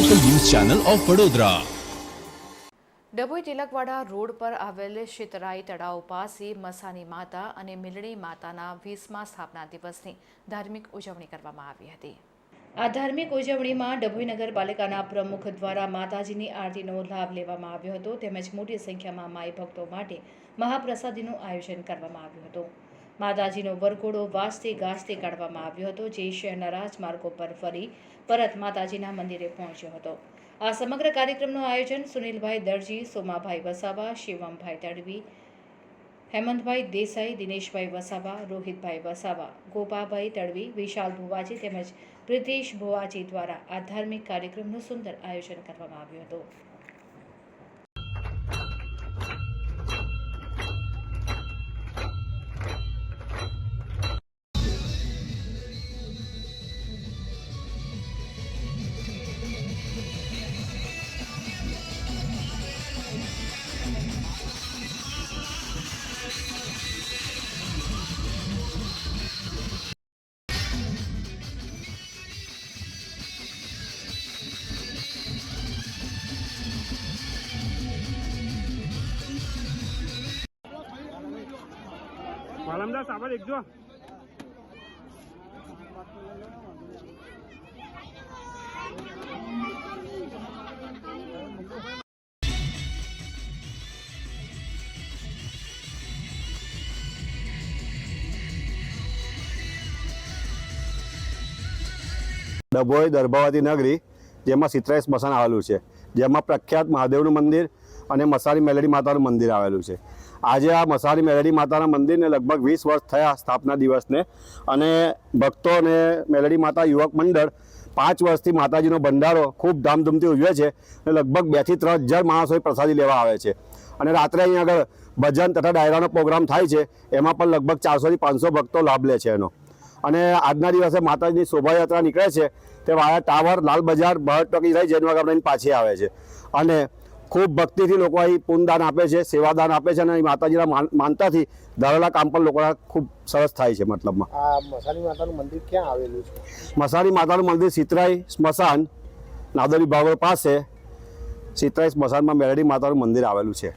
Channel of Vadodara Dabhoi Tilakwada road પર આવેલ શીતરાઈ તળાવ પાસે મસાની માતા અને મિલણી માતાના વીસમા સ્થાપના દિવસની ધાર્મિક ઉજવણી કરવામાં આવી હતી. આ ધાર્મિક ઉજવણીમાં ડભોઈ નગરપાલિકાના પ્રમુખ દ્વારા માતાજીની આરતીનો લાભ લેવામાં આવ્યો હતો તેમજ મોટી સંખ્યામાં માઈ ભક્તો માટે મહાપ્રસાદીનું આયોજન કરવામાં આવ્યું હતું. માતાજીનો વરઘોડો વાજતે ગાજતે કાઢવામાં આવ્યો હતો. જે શહેરના રાજમાર્ગો પર ફરી પરત માતાજીના મંદિરે પહોંચ્યો હતો. આ સમગ્ર કાર્યક્રમનું આયોજન સુનિલભાઈ દરજી, સોમાભાઈ વસાવા, શિવમભાઈ તડવી, હેમંતભાઈ દેસાઈ, દિનેશભાઈ વસાવા, રોહિતભાઈ વસાવા, ગોપાભાઈ તડવી, વિશાલ ભુવાજી તેમજ પ્રિતેશ ભુવાજી દ્વારા આ ધાર્મિક કાર્યક્રમનું સુંદર આયોજન કરવામાં આવ્યું હતું. વાલમદાસ આપણે દેખજો ડભોઈ દર્ભાવતી નગરી જેમાં સિત્રાઈ સ્મશાન આવેલું છે. જેમાં પ્રખ્યાત મહાદેવનું મંદિર અને મસારી મેલડી માતાનું મંદિર આવેલું છે. આજે આ મસારી મેલડી માતાના મંદિરને લગભગ વીસ વર્ષ થયા સ્થાપના દિવસને અને ભક્તો અને મેલડી માતા યુવક મંડળ પાંચ વર્ષથી માતાજીનો ભંડારો ખૂબ ધામધૂમથી ઉજવે છે અને લગભગ બેથી ત્રણ હજાર માણસો પ્રસાદી લેવા આવે છે. અને રાત્રે અહીં આગળ ભજન તથા ડાયરાનો પ્રોગ્રામ થાય છે, એમાં પણ લગભગ ચારસોથી પાંચસો ભક્તો લાભ લે છે એનો. અને આજના દિવસે માતાજીની શોભાયાત્રા નીકળે છે તે વાયા ટાવર લાલ બજાર બહાર ટોકી થઈ જૈન વાગામડાની પાછી આવે છે. અને ખૂબ ભક્તિથી લોકો અહીં પૂનદાન આપે છે સેવાદાન આપે છે અને માતાજીના માન- માનતાથી ધારેલા કામ પણ લોકોના ખૂબ સરસ થાય છે મતલબમાં. મસાલી માતાનું મંદિર ક્યાં આવેલું છે? મસાલી માતાનું મંદિર સિતરાઈ સ્મશાન નાદોરી બાગોળ પાસે સિતરાઈ સ્મશાનમાં મેરડી માતાનું મંદિર આવેલું છે.